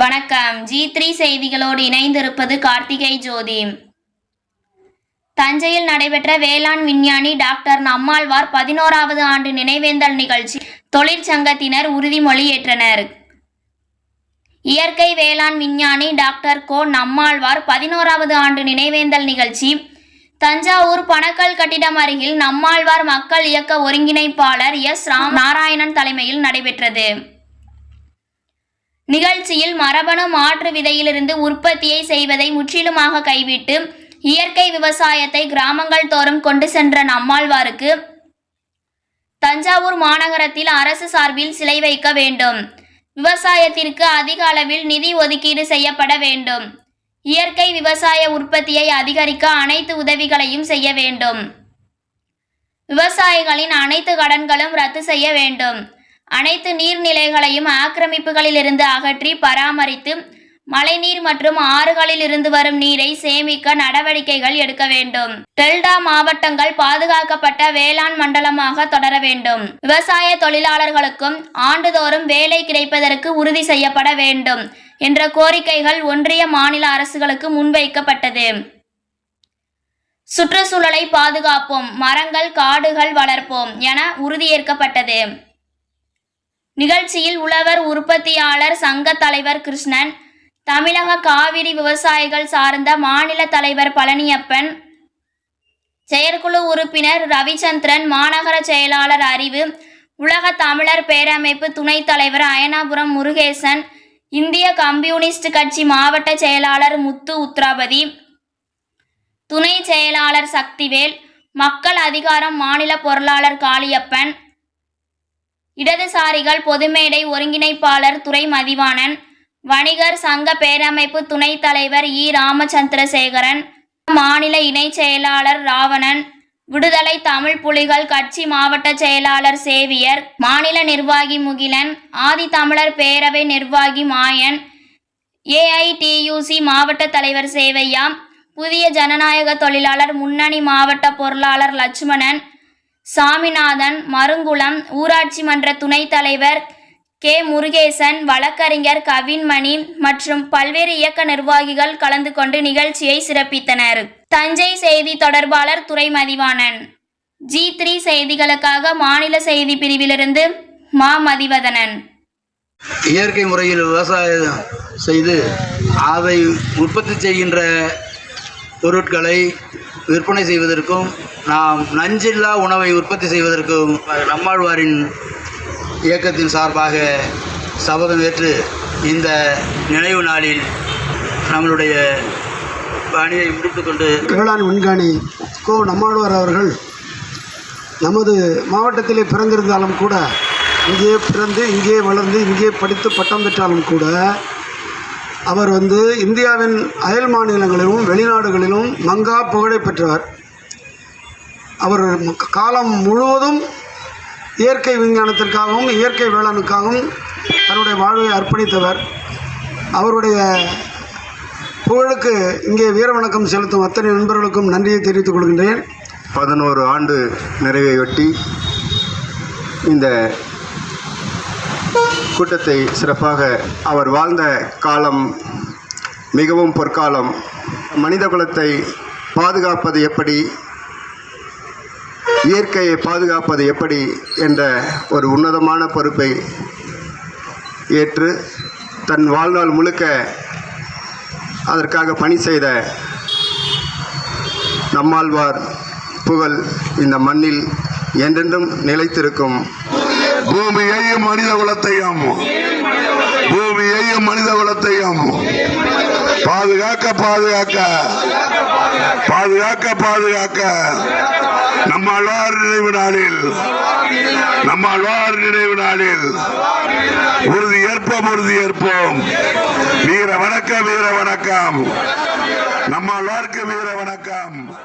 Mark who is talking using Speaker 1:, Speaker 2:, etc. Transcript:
Speaker 1: வணக்கம். G three செய்திகளோடு இணைந்திருப்பது கார்த்திகை ஜோதி தஞ்சையில் நடைபெற்ற வேளாண் விஞ்ஞானி டாக்டர் நம்மாழ்வார் பதினோராவது ஆண்டு நினைவேந்தல் நிகழ்ச்சி தொழிற்சங்கத்தினர் உறுதிமொழி ஏற்றனர் இயற்கை வேளாண் விஞ்ஞானி டாக்டர் கோ நம்மாழ்வார் பதினோராவது ஆண்டு நினைவேந்தல் நிகழ்ச்சி தஞ்சாவூர் பணக்கல் கட்டிடம் அருகில் நம்மாழ்வார் மக்கள் இயக்க ஒருங்கிணைப்பாளர் எஸ் ராம் நாராயணன் தலைமையில் நடைபெற்றது. நிகழ்ச்சியில் மரபணு மாற்று விதையிலிருந்து உற்பத்தியை செய்வதை முற்றிலுமாக கைவிட்டு இயற்கை விவசாயத்தை கிராமங்கள் தோறும் கொண்டு சென்ற நம்மாழ்வாருக்கு தஞ்சாவூர் மாநகரத்தில் அரசு சார்பில் சிலை வைக்க வேண்டும். விவசாயத்திற்கு அதிக அளவில் நிதி ஒதுக்கீடு செய்யப்பட வேண்டும். இயற்கை விவசாய உற்பத்தியை அதிகரிக்க அனைத்து உதவிகளையும் செய்ய வேண்டும். விவசாயிகளின் அனைத்து கடன்களும் ரத்து செய்ய வேண்டும். அனைத்து நீர்நிலைகளையும் ஆக்கிரமிப்புகளிலிருந்து அகற்றி பராமரித்து மழைநீர் மற்றும் ஆறுகளில் இருந்து வரும் நீரை சேமிக்க நடவடிக்கைகள் எடுக்க வேண்டும். டெல்டா மாவட்டங்கள் பாதுகாக்கப்பட்ட வேளாண் மண்டலமாக தொடர வேண்டும். விவசாய தொழிலாளர்களுக்கும் ஆண்டுதோறும் வேலை கிடைப்பதற்கு உறுதி செய்யப்பட வேண்டும் என்ற கோரிக்கைகள் ஒன்றிய மாநில அரசுகளுக்கு முன்வைக்கப்பட்டது. சுற்றுச்சூழலை பாதுகாப்போம் மரங்கள் காடுகள் வளர்ப்போம் என உறுதியேற்கப்பட்டது. நிகழ்ச்சியில் உழவர் உற்பத்தியாளர் சங்க தலைவர் கிருஷ்ணன் தமிழக காவிரி விவசாயிகள் சார்ந்த மாநில தலைவர் பழனியப்பன் செயற்குழு உறுப்பினர் ரவிச்சந்திரன் மாநகர செயலாளர் அறிவு உலக தமிழர் பேரமைப்பு துணைத் தலைவர் அயனாபுரம் முருகேசன் இந்திய கம்யூனிஸ்ட் கட்சி மாவட்ட செயலாளர் முத்து உத்ராபதி துணை செயலாளர் சக்திவேல் மக்கள் அதிகாரம் மாநில பொருளாளர் காளியப்பன் இடதுசாரிகள் பொதுமேடை ஒருங்கிணைப்பாளர் துறை மதிவாணன் வணிகர் சங்க பேரமைப்பு துணைத் தலைவர் இ. ராமச்சந்திரசேகரன் மாநில இணைச் செயலாளர் ராவணன் விடுதலை தமிழ் புலிகள் கட்சி மாவட்ட செயலாளர் சேவியர் மாநில நிர்வாகி முகிலன் ஆதி தமிழர் பேரவை நிர்வாகி மாயன் ஏஐடியூசி மாவட்ட தலைவர் சேவையா புதிய ஜனநாயக தொழிலாளர் முன்னணி மாவட்ட பொருளாளர் லட்சுமணன் சாமிநாதன் மருங்குளம் ஊராட்சி மன்ற துணைத் தலைவர் கே. முருகேசன் வழக்கறிஞர் கவின்மணி மற்றும் பல்வேறு இயக்க நிர்வாகிகள் கலந்து கொண்டு நிகழ்ச்சியை சிறப்பித்தனர். தஞ்சை செய்தி தொடர்பாளர் துறைமதிவாணன் ஜி த்ரீ செய்திகளுக்காக மாநில செய்தி பிரிவிலிருந்து மா. மதிவதனன்.
Speaker 2: இயற்கை முறையில் விவசாயம் செய்து அதை உற்பத்தி செய்கின்ற பொருட்களை விற்பனை செய்வதற்கும் நாம் நஞ்சில்லா உணவை உற்பத்தி செய்வதற்கும் நம்மாழ்வாரின் இயக்கத்தின் சார்பாக சபதம் ஏற்று இந்த நினைவு நாளில் நம்மளுடைய பணியை முடித்துக்கொண்டு
Speaker 3: வேளாண் விண்காணி கோ நம்மாழ்வார் அவர்கள் நமது மாவட்டத்திலே பிறந்திருந்தாலும் கூட இங்கே பிறந்து இங்கே வளர்ந்து இங்கே படித்து பட்டம் பெற்றாலும் கூட அவர் வந்து இந்தியாவின் அயல் மாநிலங்களிலும் வெளிநாடுகளிலும் மங்கா புகழை பெற்றவர் அவர் காலம் முழுவதும் இயற்கை விஞ்ஞானத்திற்காகவும் இயற்கை வேளாணுக்காகவும் தன்னுடைய வாழ்வை அர்ப்பணித்தவர். அவருடைய புகழுக்கு இங்கே வீர வணக்கம் செலுத்தும் அத்தனை நண்பர்களுக்கும் நன்றியை தெரிவித்துக் கொள்கின்றேன்.
Speaker 4: பதினோரு ஆண்டு நிறைவையொட்டி இந்த கூட்டத்தை சிறப்பாக அவர் வாழ்ந்த காலம் மிகவும் பொற்காலம் மனித குலத்தை பாதுகாப்பது எப்படி இயற்கையை பாதுகாப்பது எப்படி என்ற ஒரு உன்னதமான பொறுப்பை ஏற்று தன் வாழ்நாள் முழுக்க அதற்காக பணி செய்த நம்மாழ்வார் புகழ் இந்த மண்ணில் என்றென்றும் நிலைத்திருக்கும்.
Speaker 5: பூமியையும் மனித குலத்தையும் பூமியையும் மனித குலத்தையும் பாதுகாக்க பாதுகாக்க. பாதுகாக்க பாதுகாக்க. நம்மாழ்வார் நினைவு நாளில் நம்மாழ்வார் நினைவு நாளில் உறுதி ஏற்போம் உறுதி ஏற்போம். வீர வணக்கம் வீர வணக்கம். நம்மாழ்வார்க்கு வீர வணக்கம்.